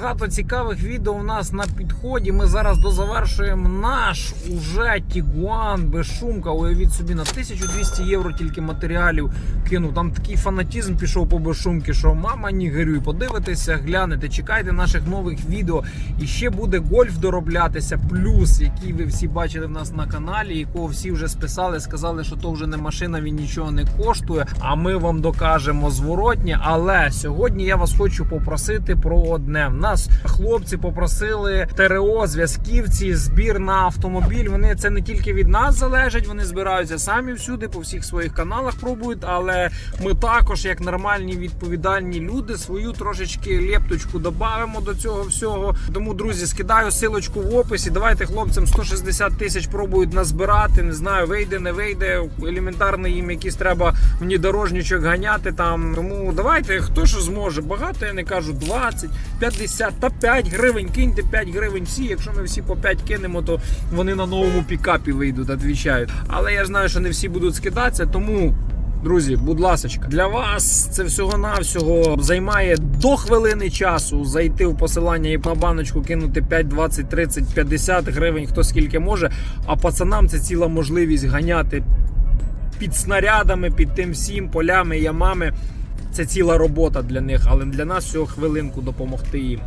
Багато цікавих відео у нас на підході. Ми зараз дозавершуємо наш уже Тігуан без шумка. Уявіть собі на 1200 євро тільки матеріалів кинув. Там такий фанатізм пішов по безшумки, що мама ні горюй. Подивитеся, глянете, чекайте наших нових відео. І ще буде гольф дороблятися. Плюс, який ви всі бачили в нас на каналі, якого всі вже списали, сказали, що то вже не машина, він нічого не коштує. А ми вам докажемо зворотнє. Але сьогодні я вас хочу попросити про одне. Нас хлопці попросили ТРО, зв'язківці, збір на автомобіль. Вони це не тільки від нас залежать, вони збираються самі всюди, по всіх своїх каналах пробують. Але ми також, як нормальні відповідальні люди, свою трошечки лепточку додамо до цього всього. Тому, друзі, скидаю силочку в описі. Давайте хлопцям 160 тисяч пробують назбирати. Не знаю, вийде, не вийде. Елементарно їм якісь треба внідорожничок ганяти там. Тому давайте, хто що зможе. Багато я не кажу 20, 50 та 5 гривень. Киньте 5 гривень всі. Якщо ми всі по 5 кинемо, то вони на новому пікапі вийдуть, відвічають. Але я знаю, що не всі будуть скидатися, тому. Друзі, будь ласочка, для вас це всього-навсього займає до хвилини часу зайти в посилання і на баночку кинути 5, 20, 30, 50 гривень, хто скільки може. А пацанам це ціла можливість ганяти під снарядами, під тим всім полями, ямами. Це ціла робота для них, але для нас всього хвилинку допомогти їм.